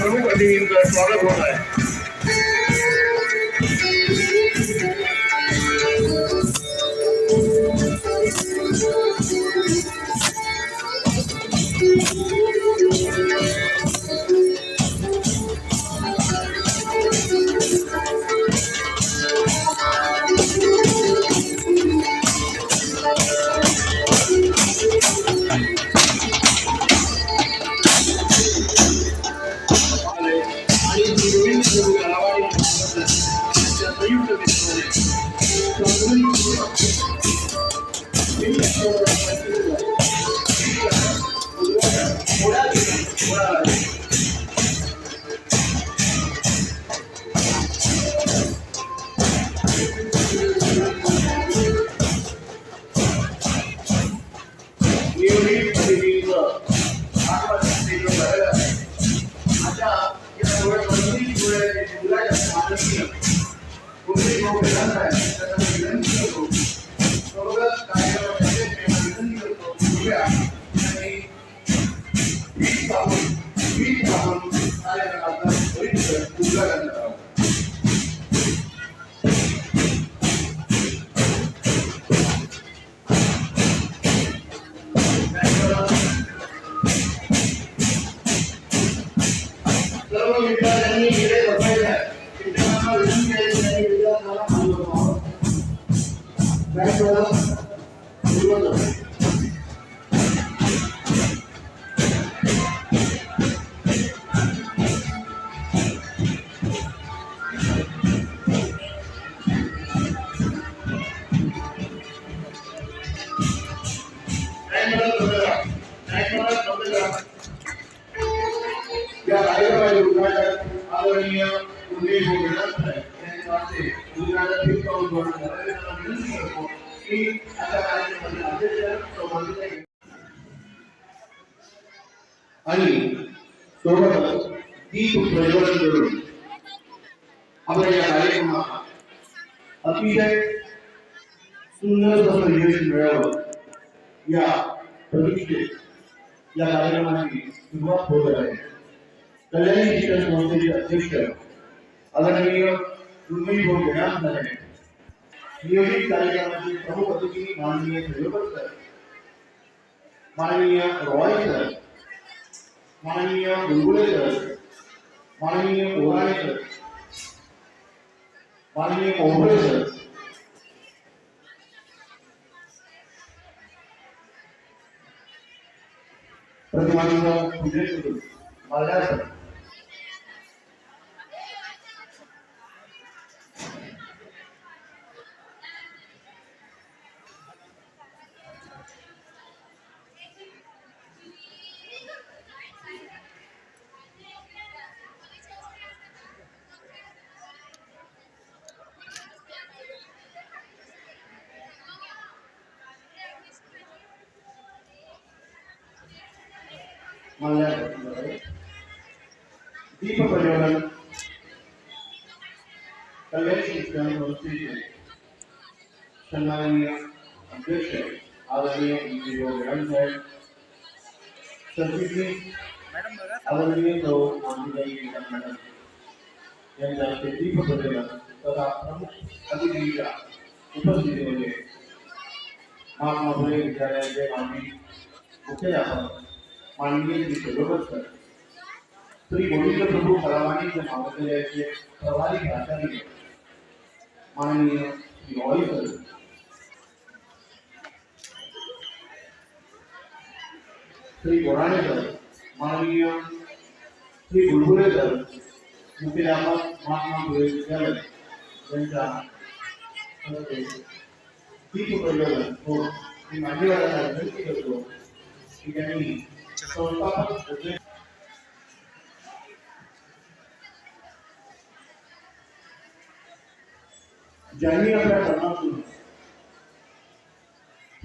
प्रमुख अतिथींचं स्वागत होत आहे Hallelujah. आणि सोबतच दीप प्रज्वलन करून आपल्या या कार्यक्रमात अतिशय सुंदर असं यश मिळावं या प्रतिष्ठेत या कार्यक्रमाची सुरुवात होत आहे. कल्याणी शिक्षण संस्थेचे अध्यक्ष आदरणीय उर्मी भाऊ विराम झाले नियोजित कार्यक्रमाचे प्रमुख अतिथी माननीय सैयद सर माननीय रॉय सर माननीय बुलबुले सर माननीय ओराणे सर माननीय कोंबडे सर प्रतिमानंद विजय सर सर. दीप प्रज्वलन कल्याण शिक्षण संस्थेचे सन्माननीय अध्यक्ष आदरणीय इंजिनियर विराम साहेब सरचिटणीस आदरणीय सौ माननीताई विराम मॅडम यांच्या हस्ते दीप प्रज्वलन तथा प्रमुख अतिथीच्या उपस्थितीमध्ये महात्मा विद्यालयाचे माजी मुख्याध्यापक माननीय श्री सरोवर सर श्री गोविंद प्रभू कलावाणीचे महाविद्यालयाचे प्रभारी प्राचार्य माननीय श्री सर। श्री गोराणे सर माननीय श्री बुलबुले सर मुख्याध्यापक महात्मा फुले विद्यालय यांच्या हस्ते दीप प्रज्वलन हो मी मान्यवरांना विनंती करतो की त्यांनी संस्थापक अध्यक्ष ज्यांनी आपल्या कर्मातून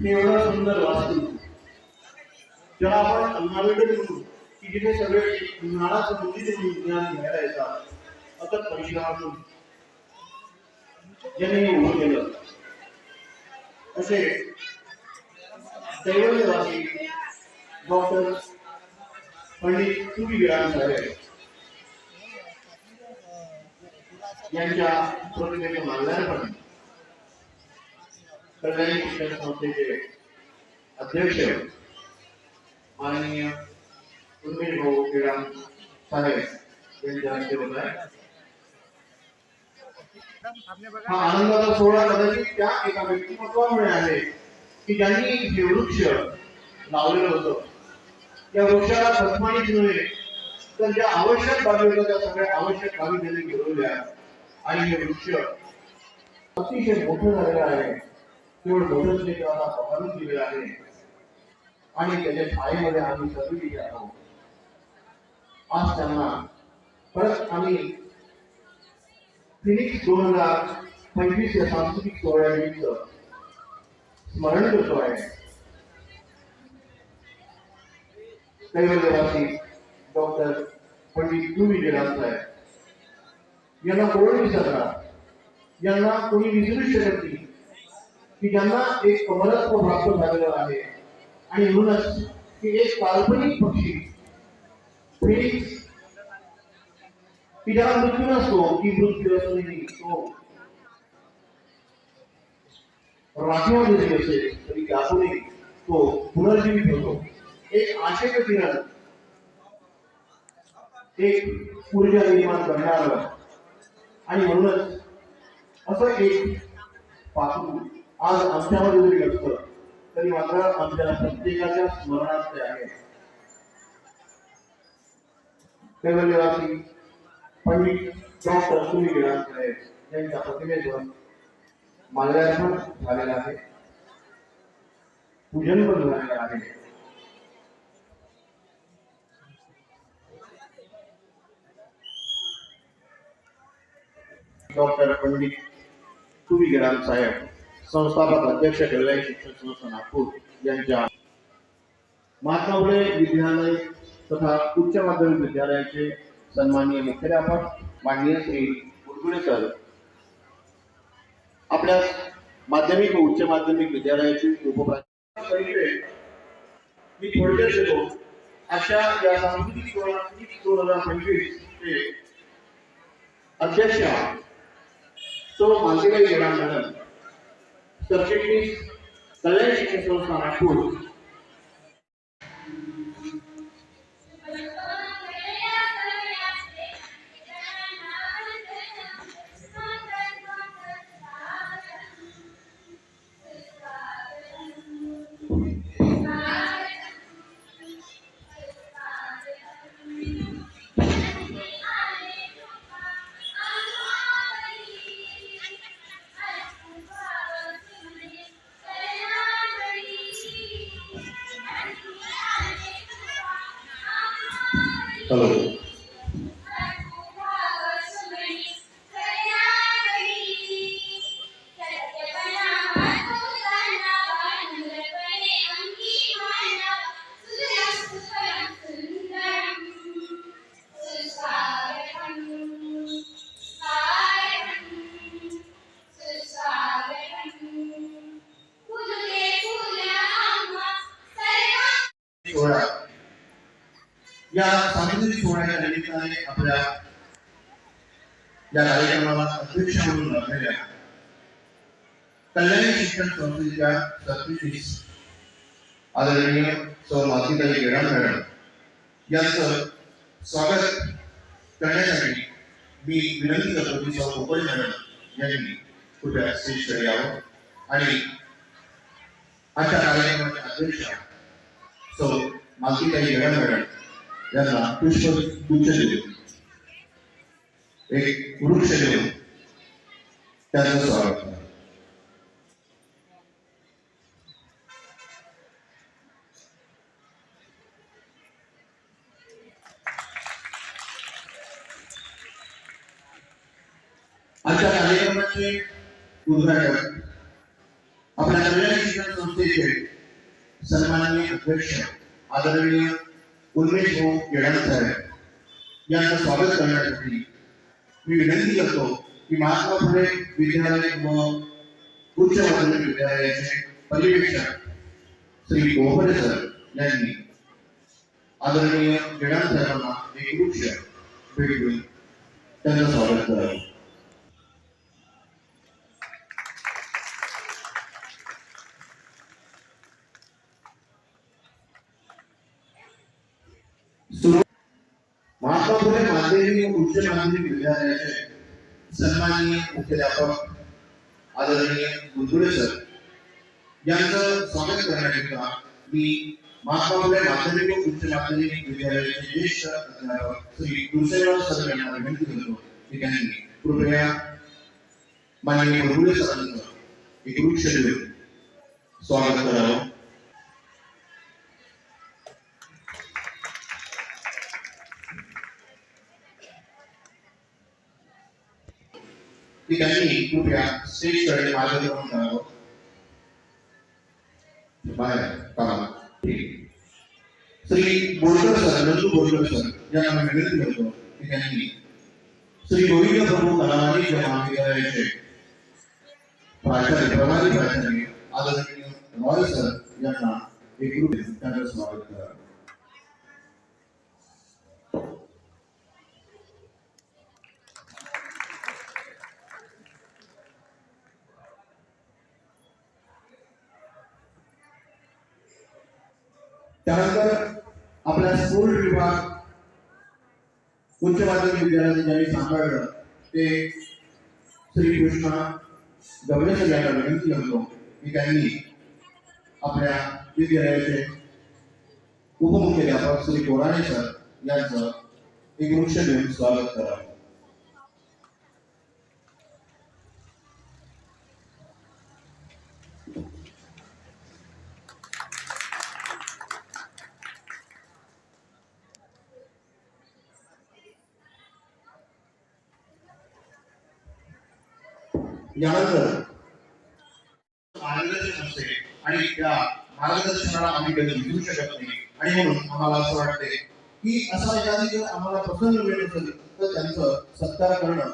हे एवढं सुंदर वास्तू ज्याला आपण अन्नावेड म्हणू, की जिथे सगळे ज्ञानाचं मंदिर ज्ञान घ्यायला येतात अथक परिश्रमातून. ज्यांनी हे उभं केलं. असे दैववासी डॉक्टर पंडित तुरी विराम यांच्या प्रतिमेचे मानणारपण कल्याणी शिक्षण संस्थेचे अध्यक्ष माननीय उर्मिल भाऊ विराम साहेब यांच्या हस्ते होत आहे. हा आनंदाचा सोहळा कदाचित त्या एका व्यक्तिमत्वामुळे आहे की ज्यांनी हे वृक्ष लावलेलं होतं. त्या वृक्षाला खतमानीच नव्हे तर ज्या आवश्यक बाबी होत्या त्या सगळ्या आवश्यक बाबी त्यांनी घेरवल्या आणि हे वृक्ष अतिशय मोठं झालेलं आहे. तेवढं मोठं त्यांनी पकडून दिलेलं आहे. आणि त्याच्या छायेमध्ये आम्ही सगळी आहोत. आज त्यांना परत आम्ही फिनिक्स दोन हजार पंचवीस या सांस्कृतिक सोहळ्यानिमित्त स्मरण करतो आहे. कैवल्यवासी डॉक्टर पंडित टू विजयराम साहेब यांना कोण विसरणार? यांना कोणी विसरू शकत नाही. की ज्यांना एक अमरत्व प्राप्त झालेलं आहे. आणि म्हणूनच की एक काल्पनिक पक्षी फेनिक्स की ज्याला मृत्यू नसतो की मृत्यू असूनही तो हो. राखीव जरी असेल तरी त्यातूनही तो पुनर्जीवित होतो. एक आशेचं किरण एक ऊर्जा निर्माण करणार आणि म्हणूनच असं एक पासून आज आमच्यामध्ये जरी नसतं तरी मात्र आमच्या प्रत्येकाच्या स्मरणात ते आहे. कैवल्यवासी पंडित डॉक्टर सुनील गिळांकडे यांच्या प्रतिमेवर माल्यार्पण झालेलं आहे. पूजन पण झालेलं आहे. डॉक्टर पंडित तुरी गिराम साहेब, संस्थापक अध्यक्ष कल्याण शिक्षण संस्था नागपूर महात्मा फुले विद्यालय तथा उच्च माध्यमिक विद्यालयाचे सन्माननीय मुख्याध्यापक माननीय श्री गुडगुडे सर. आपल्या माध्यमिक व उच्च माध्यमिक विद्यालयाचे उपप्राचार्य मी थोडक्यात देतो अशा सांस्कृतिक अध्यक्ष सो मानसीबाई मॅडम सरचिटणीस कल्याण शिक्षण संस्था नागपूर हॅलो सोहळा कल्याणी शिक्षण संस्थेच्या सरचिटणीस आदरणीय सौ मातीताई गेडाम मॅडम यांचं स्वागत करण्यासाठी मी विनंती करतो की सौ कोपळे मॅडम यांनी कृपया स्टेजकडे यावं आणि आजच्या कार्यक्रमाचे अध्यक्ष सौ मालतीताई गेडाम मॅडम यांना पुष्प गुच्छ देऊ एक वृक्ष देऊन त्यांचं स्वागत करा. कार्यक्रमाचे उद्घाटन आपल्या कल्याण शिक्षण सन्माननीय अध्यक्ष, आदरणीय उन्मेष भाऊ यांचं स्वागत करण्यासाठी मी विनंती करतो की महात्मा फुले विद्यालय व उच्च माध्यमिक विद्यालयाचे श्री गोहरे सर, यांनी आदरणीय एक वृक्ष भेट देऊन त्यांचं स्वागत करावं फुले माध्यमिक व उच्च माध्यमिक विद्यालयाचे सन्माननीय मुख्याध्यापक आदरणीय गुंजुळे सर यांचं स्वागत करण्याकरिता मी महात्मा फुले माध्यमिक व उच्च माध्यमिक विद्यालयाचे ज्येष्ठ अध्यापक श्री सर यांना विनंती करतो. की त्यांनी कृपया माननीय गुरुळे सरांचं एक वृक्ष स्वागत करावं. की त्यांनी कृपया स्टेजकडे मार्गदर्शन करावं बाहेर कामा श्री बोरकर सर नंदू बोरकर सर यांना मी विनंती करतो की त्यांनी श्री गोविंद प्रभू कलावाणी महाविद्यालयाचे प्राचार्य प्रभारी प्राचार्य आदरणीय रॉय सर यांना एक ग्रुप त्यांचं स्वागत करा त्यानंतर आपला स्कूल विभाग उच्च माध्यमिक विद्यालयाचे ज्यांनी सांभाळलं ते श्री कृष्णा गवळे सर यांना विनंती करतो की त्यांनी आपल्या विद्यालयाचे उपमुख्याध्यापक श्री कोराणे सर यांचं एक वृक्ष देऊन स्वागत करावं. यानंतर मार्गदर्शन असते आणि त्या मार्गदर्शनाला आम्ही कधी घेऊ शकत नाही. आणि म्हणून आम्हाला असं वाटते की असा एखादी जर आम्हाला प्रसंग मिळत असेल तर त्यांचं सत्कार करणं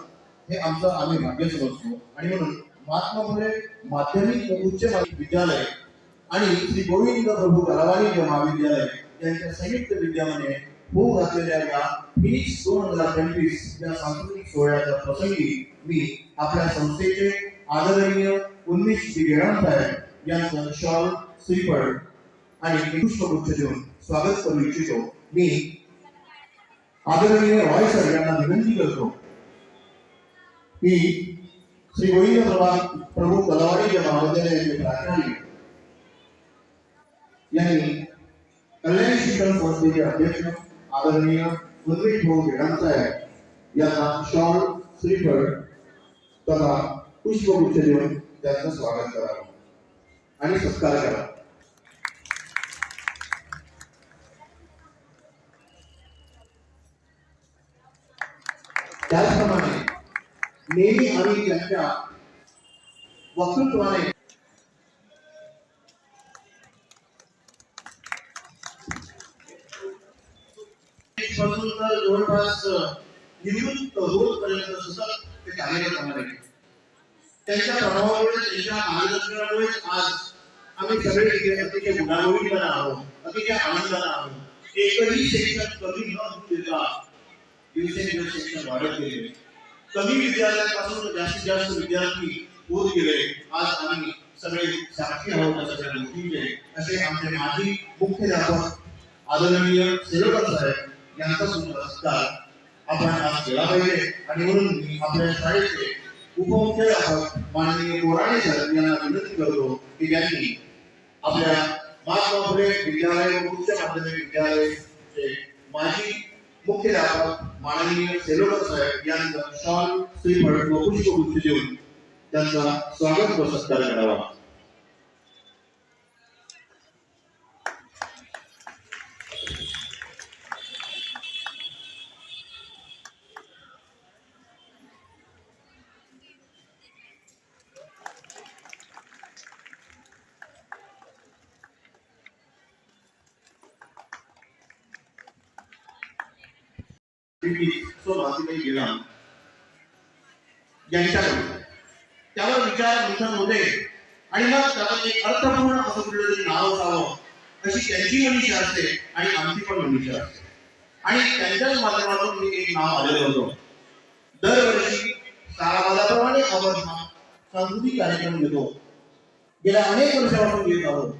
हे आमचं आम्ही भाग्य समजतो आणि म्हणून महात्मा फुले माध्यमिक उच्च माध्यमिक विद्यालय आणि श्री गोविंद प्रभू गलावाणी महाविद्यालय यांच्या संयुक्त विद्यमाने होऊ घातलेल्या या फिनिक्स दोन हजार पंचवीस या सांस्कृतिक सोहळ्याच्या प्रसंगी मी आपल्या संस्थेचे आदरणीय उन्मेष गिरण साहेब यांचं शॉल श्रीफळ आणि पुष्पगुच्छ देऊन स्वागत करू इच्छितो। मी आदरणीय रॉय सर यांना विनंती करतो की श्री गोविंद प्रभा प्रभू कलावाडी या महाविद्यालयाचे प्राचार्य यांनी कल्याण शिक्षण संस्थेचे अध्यक्ष, आदरणीय उन्मेष भाऊ साहेब यांना शॉल श्रीफळ तथा पुष्पगुच्छ देऊन त्यांचं स्वागत करावं आणि सत्कार करावा त्याचप्रमाणे नेहमी आम्ही त्यांच्या वक्तृत्वाने जवळपास निवृत्त होतपर्यंत सतत ते कार्यरत राहणार आहे त्यांच्या प्रभावामुळे त्यांच्या मार्गदर्शनामुळे आज आम्ही सगळे इथे अतिशय गुणागोविंदाने आहोत अतिशय आनंदाने आहोत एकही शिक्षण कमी न देता दिवसेंदिवस शिक्षण वाढत गेले कमी विद्यालयापासून जास्तीत जास्त विद्यार्थी होत गेले आज आम्ही सगळे साक्षी आहोत सगळ्या गोष्टींचे असे आमचे माजी मुख्याध्यापक आदरणीय सेवकर साहेब यांचा सुद्धा सत्कार आपण आज केला पाहिजे आणि म्हणून मी आपल्या शाळेचे उपमुख्याध्यापक माननीय कोराणे सर यांना विनंती करतो की त्यांनी आपल्या महात्मा फुले विद्यालय व उच्च माध्यमिक विद्यालयाचे माजी मुख्याध्यापक माननीय सेलोकर साहेब यांचा शॉल श्रीफळ व पुष्पगुच्छ देऊन त्यांचा स्वागत व सत्कार करावा. सो भातीबाई गेला. यांच्याकडे त्यावर विचार मंथन होते. आणि मग त्याला एक अर्थपूर्ण असं कुठलं तरी नाव असावं. अशी त्यांची मनीषा असते आणि आमची पण मनीषा असते. आणि त्यांच्याच माध्यमातून मी एक नाव आलेलं होतं. दरवर्षी सारावादाप्रमाणे आपण हा सांस्कृतिक कार्यक्रम घेतो. गेल्या अनेक वर्षापासून घेत आहोत.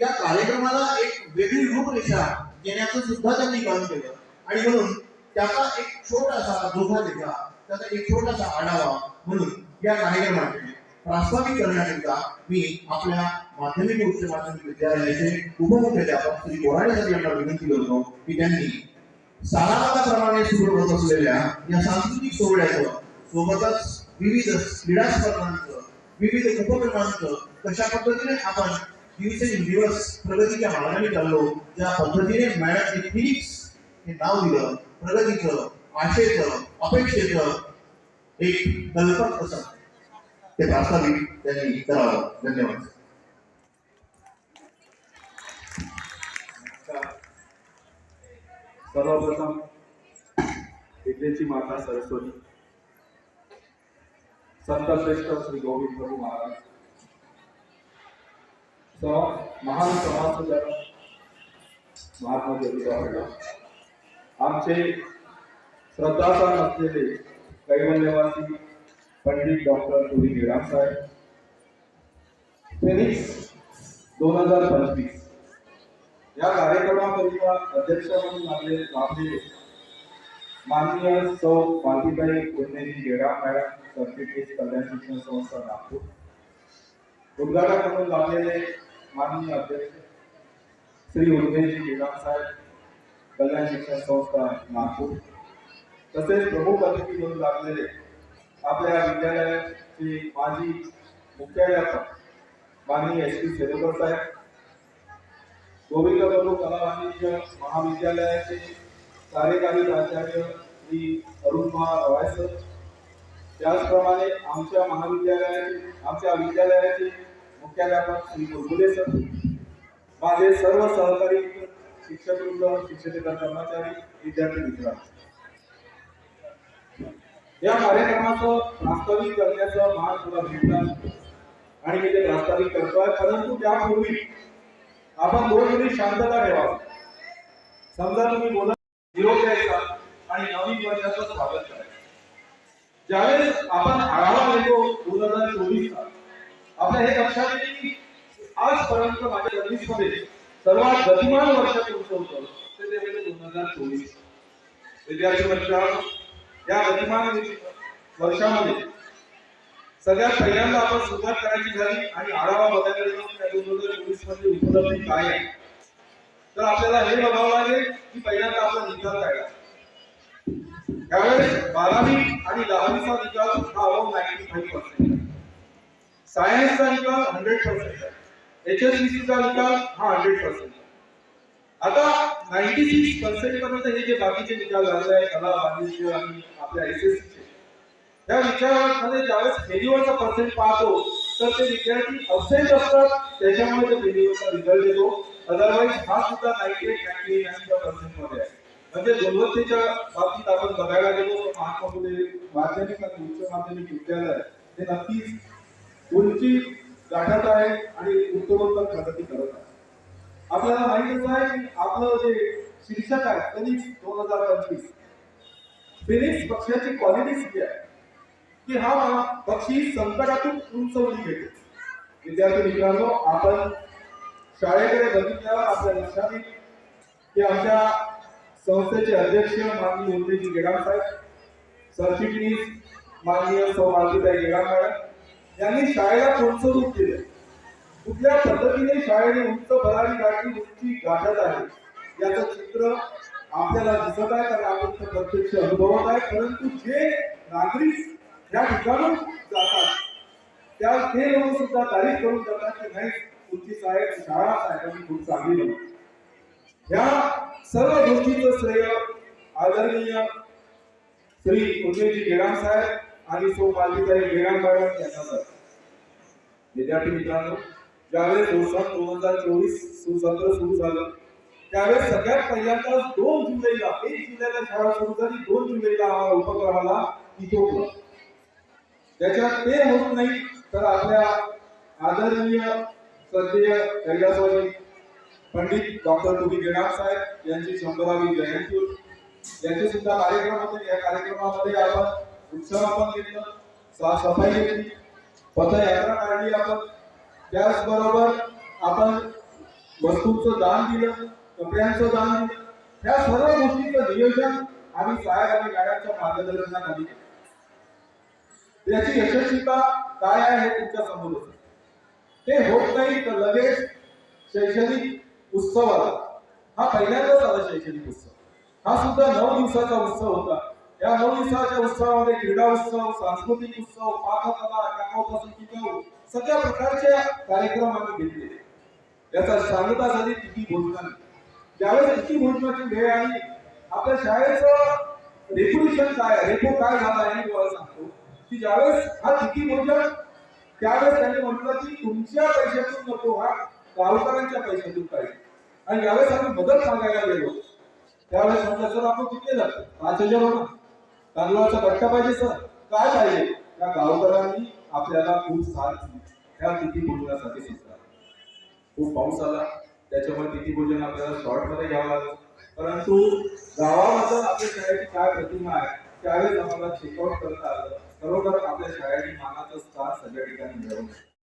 या कार्यक्रमाला एक वेगळी रूपरेषा देण्याचं सुद्धा त्यांनी काम केलं. आणि म्हणून त्याचा एक छोटासा जोखा दिला त्याचा एक छोटासा आढावा म्हणून या कार्यक्रमाचे प्रास्ताविक करण्याकरिता मी आपल्या माध्यमिक उच्च माध्यमिक विद्यालयाचे उपमुख्याध्यापक श्री गोराडे सर यांना विनंती करतो की त्यांनी सारावादाप्रमाणे सुरू होत असलेल्या या सांस्कृतिक सोहळ्याचं सोबतच विविध क्रीडा स्पर्धांचं विविध उपक्रमांचं कशा पद्धतीने आपण दिवसेंदिवस प्रगतीच्या मार्गाने चाललो ज्या पद्धतीने मॅडम फिनिक्स हे नाव दिलं प्रगतीचं आशेचं अपेक्षेचं एक कल्पक असं. ते प्रास्ताविक त्यांनी करावं. धन्यवाद. सर्वप्रथम विद्येची माता सरस्वती. संत श्रेष्ठ श्री गोविंद प्रभू महाराज. महान समाज महात्मा ज्योतिबा आमचे श्रद्धास्थान असलेले कैवल्यवासी पंडित डॉक्टर टुरी गेडाम साहेब फेनिक्स दोन हज़ार पंचवीस. या कार्यक्रमाकरिता अध्यक्ष म्हणून लागले लाभलेले माननीय सौ मालतीबाई कुंदेजी गेडाम मॅडम, सरचिटणीस कल्याण शिक्षण संस्था नागपूर. उद्घाटक म्हणून लाभलेले माननीय अध्यक्ष श्री उर्मेजी गेडाम साहेब कल्याण शिक्षण संस्था नागपूर. तसेच प्रमुख अतिथी म्हणून लागलेले आपल्या विद्यालयाचे माजी मुख्याध्यापक माननीय एस पी सेलोकर साहेब गोविंद प्रभू कला वाणिज्य महाविद्यालयाचे कार्यकारी प्राचार्य श्री अरुण रवाय सर. त्याचप्रमाणे आमच्या महाविद्यालयाचे आमच्या विद्यालयाचे मुख्याध्यापक श्री गुरगुले सर. माझे सर्व सहकारी शिक्षक वृंद शिक्षकेतर कर्मचारी विद्यार्थी मित्र. या कार्यक्रमाचं प्रास्ताविक करण्याचं मान तुला भेटला. आणि मी ते प्रास्ताविक करतोय परंतु त्यापूर्वी आपण दोन मिनिट शांतता ठेवा. समजा तुम्ही बोलत निरोप द्यायचा आणि नवीन वर्षाचं स्वागत करायचं ज्यावेळेस आपण आढावा घेतो दोन हजार चोवीसचा आपल्या हे लक्षात येईल की आजपर्यंत माझ्या सर्व्हिस सर्वात गतिमान वर्ष तुमचं होतं ते म्हणजे दोन हजार चोवीस विद्यार्थी मित्रांनो या गतिमान वर्षामध्ये सगळ्यात पहिल्यांदा आपण सुरुवात करायची झाली आणि आढावा बघायला गेलो त्या दोन हजार चोवीसमध्ये उपलब्धी काय आहे. तर आपल्याला हे बघावं लागेल की पहिल्यांदा आपला निकाल काय त्यावेळेस बारावी आणि दहावीचा निकाल हा अबाव नाईन्टी फाईव्ह पर्सेंट सायन्सचा निकाल हंड्रेड पर्सेंट आहे. एच एस चा निकाल हा हंड्रेड पर्सेंट आता नाईन्टी सिक्स पर्सेंट पर्यंत हे जे बाकीचे निकाल झालेले आहेत कला वाणिज्य आणि आपल्या एस चे त्या विचारामध्ये ज्यावेळेस फेल्युअरचा पर्सेंट पाहतो तर ते विद्यार्थी अबसेंट असतात. त्याच्यामुळे ते फेल्युअरचा रिझल्ट येतो अदरवाईज हा सुद्धा नाईन्टी एट नाईन्टी नाईनच्या पर्सेंटमध्ये आहे. म्हणजे गुणवत्तेच्या बाबतीत आपण बघायला गेलो तर महात्मा फुले माध्यमिक आणि उच्च माध्यमिक विद्यालय हे नक्कीच उंची गाठत आहे आणि उत्तरोत्तर प्रगती करत आहे. आपल्याला माहितच आहे आपलं जे शीर्षक आहे फिनिक्स दोन हजार पंचवीस. फिनिक्स पक्षाची क्वालिटी किती आहे. की हा पक्षी संकटातून उंचवली घेतो विद्यार्थी मित्रांनो आपण शाळेकडे बघितल्यावर आपल्या लक्षात येईल की आमच्या संस्थेचे अध्यक्ष माननीय उर्मेजी गेडाम साहेब सरचिटणीस माननीय सौ मालतीताई गेडाम मॅडम यांनी शाळेला कोणतं रूप दिलं कुठल्या पद्धतीने शाळेने उंच भरारी गाठी उंची गाठत आहे याचं चित्र आपल्याला दिसत आहे कारण आपण प्रत्यक्ष अनुभवत आहे परंतु जे नागरिक या ठिकाणून जातात त्या ते लोक सुद्धा तारीफ करून जातात की नाही तुमची साहेब शाळा साहेबांनी खूप चांगली बनवली. या सर्व गोष्टीचं श्रेय आदरणीय श्री उर्मेजी गेडाम साहेब आणि सो मालतीताई गेडाम मॅडम यांना जातं. विद्यार्थी मित्रांनो ज्यावेळेस दोन दोन हजार चोवीस सुसत्र सुरू झालं त्यावेळेस सगळ्यात पहिल्यांदा दोन जुलैला एक जुलैला शाळा सुरू झाली दोन जुलैला हा उपक्रमाला इथोपलं त्याच्यात ते होत नाही तर आपल्या आदरणीय श्रद्धेय कैलासवासी पंडित डॉक्टर तुम्ही गेणार साहेब यांची शंभरावी जयंती होती. यांचे सुद्धा कार्यक्रम होते. या कार्यक्रमामध्ये आपण उत्सवापन घेतलं. साफसफाई केली पथयात्रा काढली आपण. त्याचबरोबर आपण वस्तूंचं दान दिलं कपड्यांचं दान दिलं. या सर्व गोष्टीचं नियोजन आम्ही साहेब आणि गाड्यांच्या मार्गदर्शनाखाली त्याची यशस्वीता काय आहे हे तुमच्यासमोर होत. ते होत नाही तर लगेच शैक्षणिक उत्सव आला. हा पहिल्यांदाच आला शैक्षणिक उत्सव. हा सुद्धा नऊ दिवसाचा उत्सव होता. या नऊ दिवसाच्या उत्सवामध्ये क्रीडा उत्सव सांस्कृतिक उत्सव पाककला काकापासून टिकाऊ सगळ्या प्रकारच्या कार्यक्रम आम्ही घेतले याचा सांगता झाली तिथी भोजनाची ज्यावेळेस तिथी भोजनाची वेळ आली आपल्या शाळेचं रेप्युटेशन काय आहे रेपो काय झाला आहे तुम्हाला सांगतो की ज्यावेळेस हा तिथी भोजन त्यावेळेस त्यांनी म्हटलं की तुमच्या पैशातून नको हा गावकऱ्यांच्या पैशातून पाहिजे आणि ज्यावेळेस आम्ही मदत मागायला गेलो त्यावेळेस म्हटलं सर आपण कुठे जातो पाच हजार होणार तांदळाचा कट्टा पाहिजे सर. काय पाहिजे? त्या गावकऱ्यांनी आपल्याला खूप साथ ह्या तिथी भोजनासाठी सुद्धा. खूप पाऊस आला. त्याच्यामुळे तिथी भोजन आपल्याला शॉर्टमध्ये घ्यावं लागलं. परंतु गावामध्ये आपल्या शाळेची काय प्रतिमा आहे त्यावेळेस आम्हाला चेकआउट करता आलं. खरोखर आपल्या शाळेची मानाचं स्थान सगळ्या ठिकाणी मिळवलं.